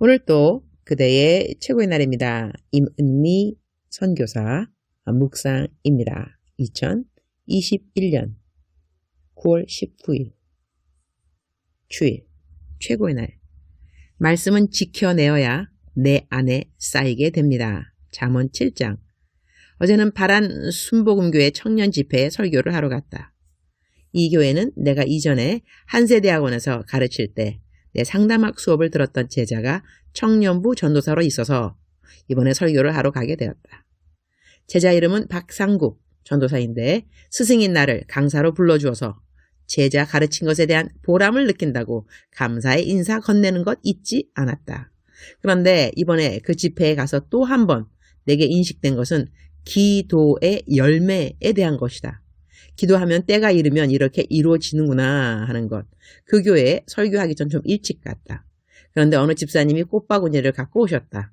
오늘 또 그대의 최고의 날입니다. 임은미 선교사 묵상입니다. 2021년 9월 19일 주일 최고의 날 말씀은 지켜내어야 내 안에 쌓이게 됩니다. 잠언 7장 어제는 바란 순복음교회 청년 집회에 설교를 하러 갔다. 이 교회는 내가 이전에 한세대학원에서 가르칠 때 내 상담학 수업을 들었던 제자가 청년부 전도사로 있어서 이번에 설교를 하러 가게 되었다. 제자 이름은 박상국 전도사인데 스승인 나를 강사로 불러주어서 제자 가르친 것에 대한 보람을 느낀다고 감사의 인사 건네는 것 잊지 않았다. 그런데 이번에 그 집회에 가서 또 한 번 내게 인식된 것은 기도의 열매에 대한 것이다. 기도하면 때가 이르면 이렇게 이루어지는구나 하는 것. 그 교회에 설교하기 전 좀 일찍 갔다. 그런데 어느 집사님이 꽃바구니를 갖고 오셨다.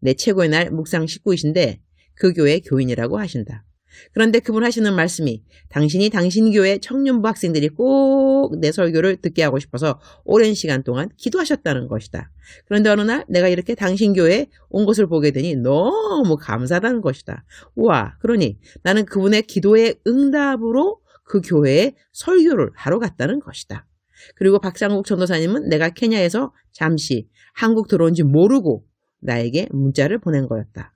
내 최고의 날 묵상 식구이신데 그 교회 교인이라고 하신다. 그런데 그분 하시는 말씀이 당신이 당신 교회 청년부 학생들이 꼭 내 설교를 듣게 하고 싶어서 오랜 시간 동안 기도하셨다는 것이다. 그런데 어느 날 내가 이렇게 당신 교회에 온 것을 보게 되니 너무 감사하다는 것이다. 우와, 그러니 나는 그분의 기도의 응답으로 그 교회에 설교를 하러 갔다는 것이다. 그리고 박상국 전도사님은 내가 케냐에서 잠시 한국 들어온 지 모르고 나에게 문자를 보낸 거였다.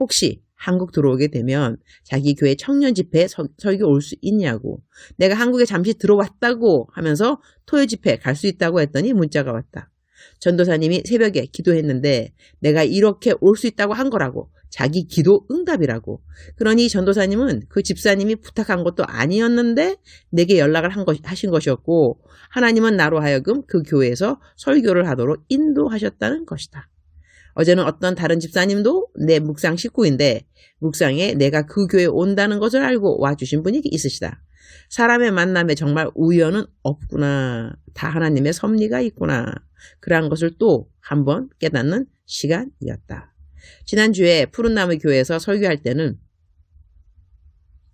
혹시 한국 들어오게 되면 자기 교회 청년 집회에 서, 설교 올 수 있냐고 내가 한국에 잠시 들어왔다고 하면서 토요 집회 갈 수 있다고 했더니 문자가 왔다. 전도사님이 새벽에 기도했는데 내가 이렇게 올 수 있다고 한 거라고 자기 기도 응답이라고 그러니 전도사님은 그 집사님이 부탁한 것도 아니었는데 내게 연락을 한 것, 하신 것이었고 하나님은 나로 하여금 그 교회에서 설교를 하도록 인도하셨다는 것이다. 어제는 어떤 다른 집사님도 내 묵상 식구인데 묵상에 내가 그 교회에 온다는 것을 알고 와주신 분이 있으시다. 사람의 만남에 정말 우연은 없구나. 다 하나님의 섭리가 있구나. 그러한 것을 또 한 번 깨닫는 시간이었다. 지난주에 푸른나무 교회에서 설교할 때는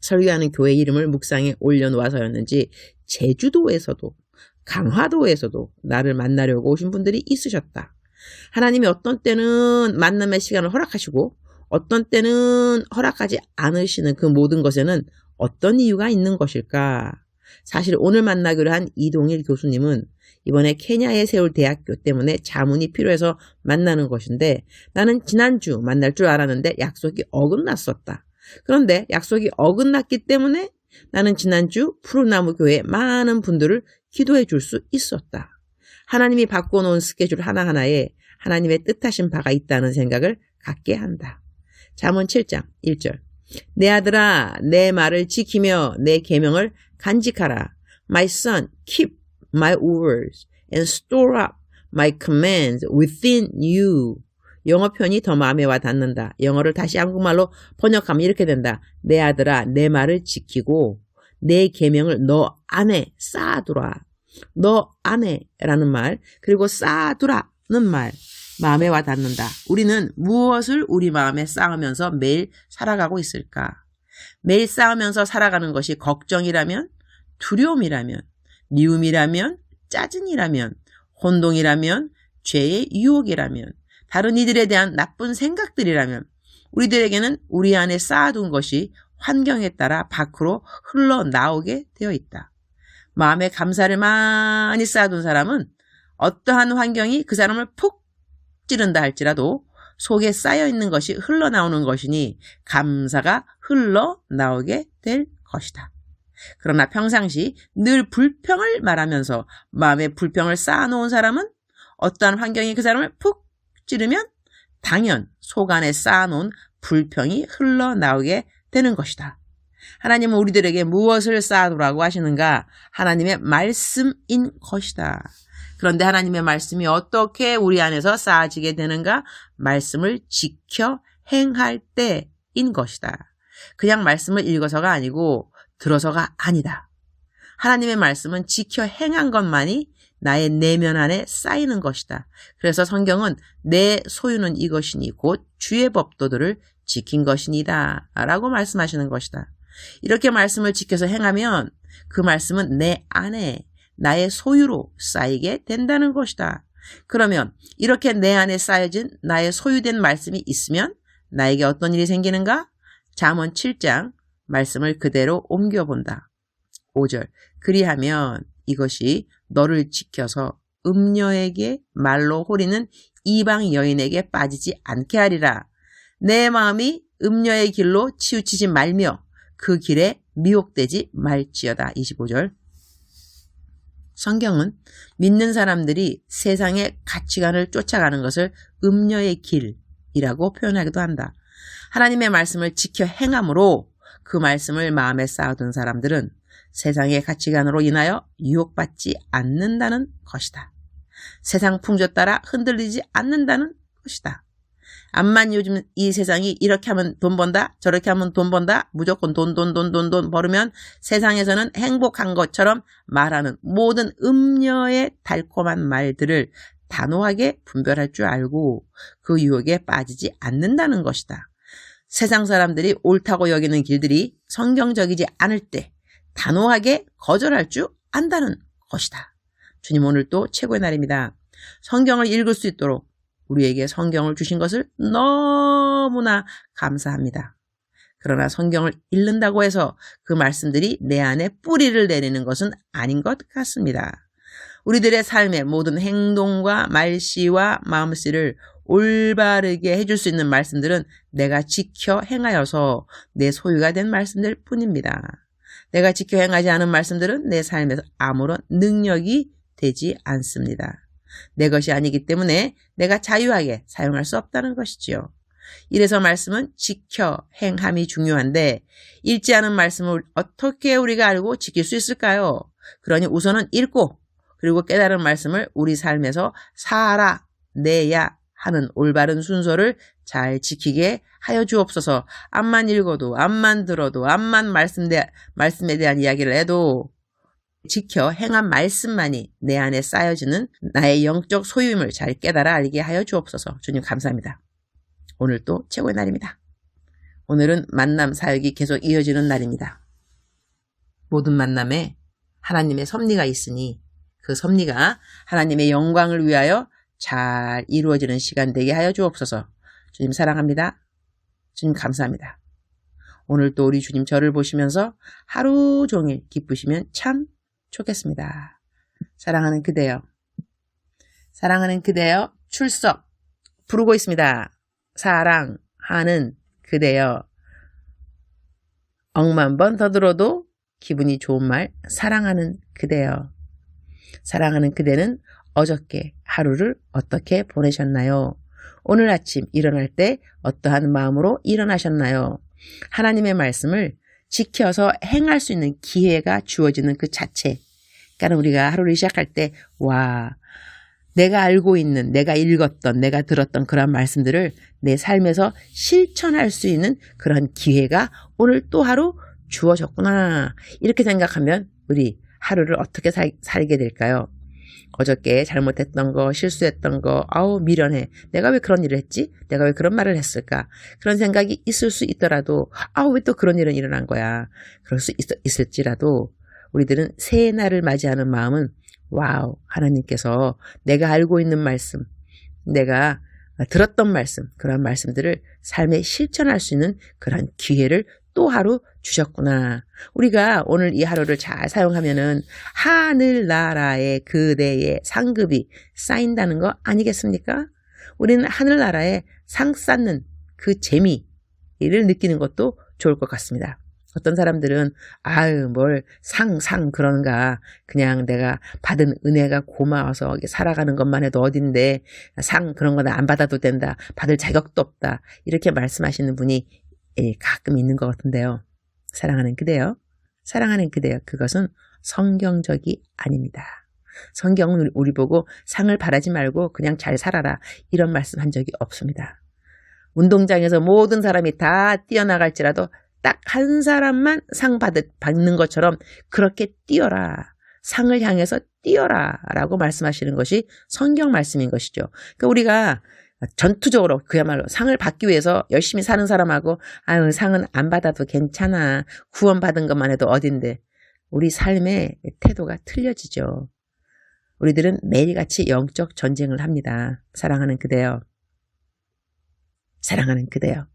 설교하는 교회 이름을 묵상에 올려놓아서였는지 제주도에서도 강화도에서도 나를 만나려고 오신 분들이 있으셨다. 하나님이 어떤 때는 만남의 시간을 허락하시고 어떤 때는 허락하지 않으시는 그 모든 것에는 어떤 이유가 있는 것일까? 사실 오늘 만나기로 한 이동일 교수님은 이번에 케냐에 세울 대학교 때문에 자문이 필요해서 만나는 것인데 나는 지난주 만날 줄 알았는데 약속이 어긋났었다. 그런데 약속이 어긋났기 때문에 나는 지난주 푸른나무 교회 많은 분들을 기도해 줄 수 있었다. 하나님이 바꿔놓은 스케줄 하나하나에 하나님의 뜻하신 바가 있다는 생각을 갖게 한다. 잠언 7장 1절 내 아들아 내 말을 지키며 내 계명을 간직하라. My son, keep my words and store up my commands within you. 영어 편이 더 마음에 와 닿는다. 영어를 다시 한국말로 번역하면 이렇게 된다. 내 아들아 내 말을 지키고 내 계명을 너 안에 쌓아두라. 너 안에라는 말 그리고 쌓아두라는 말 마음에 와 닿는다. 우리는 무엇을 우리 마음에 쌓으면서 매일 살아가고 있을까? 매일 쌓으면서 살아가는 것이 걱정이라면, 두려움이라면, 미움이라면, 짜증이라면, 혼동이라면, 죄의 유혹이라면, 다른 이들에 대한 나쁜 생각들이라면, 우리들에게는 우리 안에 쌓아둔 것이 환경에 따라 밖으로 흘러나오게 되어 있다. 마음에 감사를 많이 쌓아둔 사람은 어떠한 환경이 그 사람을 푹 찌른다 할지라도 속에 쌓여 있는 것이 흘러나오는 것이니 감사가 흘러나오게 될 것이다. 그러나 평상시 늘 불평을 말하면서 마음에 불평을 쌓아놓은 사람은 어떠한 환경이 그 사람을 푹 찌르면 당연 속 안에 쌓아놓은 불평이 흘러나오게 되는 것이다. 하나님은 우리들에게 무엇을 쌓아두라고 하시는가? 하나님의 말씀인 것이다. 그런데 하나님의 말씀이 어떻게 우리 안에서 쌓아지게 되는가? 말씀을 지켜 행할 때인 것이다. 그냥 말씀을 읽어서가 아니고 들어서가 아니다. 하나님의 말씀은 지켜 행한 것만이 나의 내면 안에 쌓이는 것이다. 그래서 성경은 내 소유는 이것이니 곧 주의 법도들을 지킨 것이니다. 라고 말씀하시는 것이다. 이렇게 말씀을 지켜서 행하면 그 말씀은 내 안에 나의 소유로 쌓이게 된다는 것이다. 그러면 이렇게 내 안에 쌓여진 나의 소유된 말씀이 있으면 나에게 어떤 일이 생기는가? 잠언 7장 말씀을 그대로 옮겨본다. 5절 그리하면 이것이 너를 지켜서 음녀에게 말로 호리는 이방 여인에게 빠지지 않게 하리라. 내 마음이 음녀의 길로 치우치지 말며 그 길에 미혹되지 말지어다. 25절 성경은 믿는 사람들이 세상의 가치관을 쫓아가는 것을 음녀의 길이라고 표현하기도 한다. 하나님의 말씀을 지켜 행함으로 그 말씀을 마음에 쌓아둔 사람들은 세상의 가치관으로 인하여 유혹받지 않는다는 것이다. 세상 풍조 따라 흔들리지 않는다는 것이다. 암만 요즘 이 세상이 이렇게 하면 돈 번다, 저렇게 하면 돈 번다, 무조건 돈, 돈, 돈, 돈, 돈 벌으면 세상에서는 행복한 것처럼 말하는 모든 음녀의 달콤한 말들을 단호하게 분별할 줄 알고 그 유혹에 빠지지 않는다는 것이다. 세상 사람들이 옳다고 여기는 길들이 성경적이지 않을 때 단호하게 거절할 줄 안다는 것이다. 주님 오늘 또 최고의 날입니다. 성경을 읽을 수 있도록 우리에게 성경을 주신 것을 너무나 감사합니다. 그러나 성경을 읽는다고 해서 그 말씀들이 내 안에 뿌리를 내리는 것은 아닌 것 같습니다. 우리들의 삶의 모든 행동과 말씨와 마음씨를 올바르게 해줄 수 있는 말씀들은 내가 지켜 행하여서 내 소유가 된 말씀들 뿐입니다. 내가 지켜 행하지 않은 말씀들은 내 삶에서 아무런 능력이 되지 않습니다. 내 것이 아니기 때문에 내가 자유하게 사용할 수 없다는 것이지요. 이래서 말씀은 지켜 행함이 중요한데 읽지 않은 말씀을 어떻게 우리가 알고 지킬 수 있을까요? 그러니 우선은 읽고 그리고 깨달은 말씀을 우리 삶에서 살아 내야 하는 올바른 순서를 잘 지키게 하여 주옵소서. 암만 읽어도, 암만 들어도, 암만 말씀에 대한 이야기를 해도 지켜 행한 말씀만이 내 안에 쌓여지는 나의 영적 소유임을 잘 깨달아 알게 하여 주옵소서. 주님 감사합니다. 오늘 또 최고의 날입니다. 오늘은 만남 사역이 계속 이어지는 날입니다. 모든 만남에 하나님의 섭리가 있으니 그 섭리가 하나님의 영광을 위하여 잘 이루어지는 시간 되게 하여 주옵소서. 주님 사랑합니다. 주님 감사합니다. 오늘 또 우리 주님 저를 보시면서 하루 종일 기쁘시면 참 좋겠습니다. 사랑하는 그대여. 사랑하는 그대여 출석 부르고 있습니다. 사랑하는 그대여. 억만 번 더 들어도 기분이 좋은 말 사랑하는 그대여. 사랑하는 그대는 어저께 하루를 어떻게 보내셨나요? 오늘 아침 일어날 때 어떠한 마음으로 일어나셨나요? 하나님의 말씀을 지켜서 행할 수 있는 기회가 주어지는 그 자체. 그러니까 우리가 하루를 시작할 때, 와, 내가 알고 있는, 내가 읽었던, 내가 들었던 그런 말씀들을 내 삶에서 실천할 수 있는 그런 기회가 오늘 또 하루 주어졌구나. 이렇게 생각하면 우리 하루를 어떻게 살, 살게 될까요? 어저께 잘못했던 거, 실수했던 거, 아우, 미련해. 내가 왜 그런 일을 했지? 내가 왜 그런 말을 했을까? 그런 생각이 있을 수 있더라도, 아우, 왜 또 그런 일은 일어난 거야? 그럴 수 있, 있을지라도, 우리들은 새해 날을 맞이하는 마음은, 와우, 하나님께서 내가 알고 있는 말씀, 내가 들었던 말씀, 그런 말씀들을 삶에 실천할 수 있는 그런 기회를 또 하루 주셨구나. 우리가 오늘 이 하루를 잘 사용하면은 하늘나라의 그대의 상급이 쌓인다는 거 아니겠습니까? 우리는 하늘나라에 상 쌓는 그 재미를 느끼는 것도 좋을 것 같습니다. 어떤 사람들은 아유 뭘 상상 그런가 그냥 내가 받은 은혜가 고마워서 살아가는 것만 해도 어딘데 상 그런 거는 안 받아도 된다 받을 자격도 없다 이렇게 말씀하시는 분이 예, 가끔 있는 것 같은데요. 사랑하는 그대요. 사랑하는 그대요. 그것은 성경적이 아닙니다. 성경은 우리 보고 상을 바라지 말고 그냥 잘 살아라. 이런 말씀 한 적이 없습니다. 운동장에서 모든 사람이 다 뛰어나갈지라도 딱 한 사람만 상 받는 것처럼 그렇게 뛰어라. 상을 향해서 뛰어라. 라고 말씀하시는 것이 성경 말씀인 것이죠. 그러니까 우리가 전투적으로 그야말로 상을 받기 위해서 열심히 사는 사람하고 아유 상은 안 받아도 괜찮아 구원받은 것만 해도 어딘데 우리 삶의 태도가 틀려지죠. 우리들은 매일같이 영적 전쟁을 합니다. 사랑하는 그대여. 사랑하는 그대여.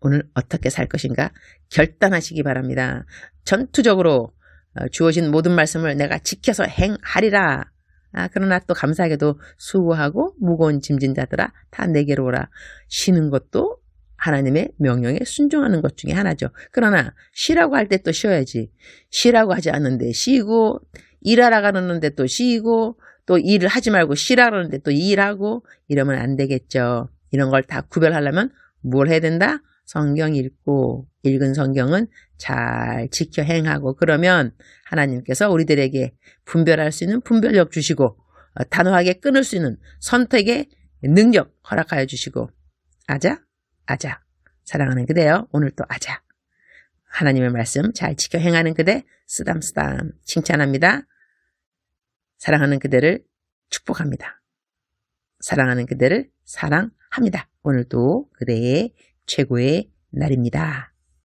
오늘 어떻게 살 것인가 결단하시기 바랍니다. 전투적으로 어, 주어진 모든 말씀을 내가 지켜서 행하리라. 아, 그러나 또 감사하게도 수고하고 무거운 짐진 자들아 다 내게로 오라. 쉬는 것도 하나님의 명령에 순종하는 것 중에 하나죠. 그러나 쉬라고 할 때 또 쉬어야지. 쉬라고 하지 않는데 쉬고 일하러 가는데 또 쉬고 또 일을 하지 말고 쉬라 그러는데 또 일하고 이러면 안 되겠죠. 이런 걸 다 구별하려면 뭘 해야 된다? 성경 읽고 읽은 성경은 잘 지켜 행하고 그러면 하나님께서 우리들에게 분별할 수 있는 분별력 주시고 어, 단호하게 끊을 수 있는 선택의 능력 허락하여 주시고 아자 아자 사랑하는 그대여 오늘 또 아자 하나님의 말씀 잘 지켜 행하는 그대 쓰담쓰담 칭찬합니다. 사랑하는 그대를 축복합니다. 사랑하는 그대를 사랑합니다. 오늘도 그대의 최고의 날입니다.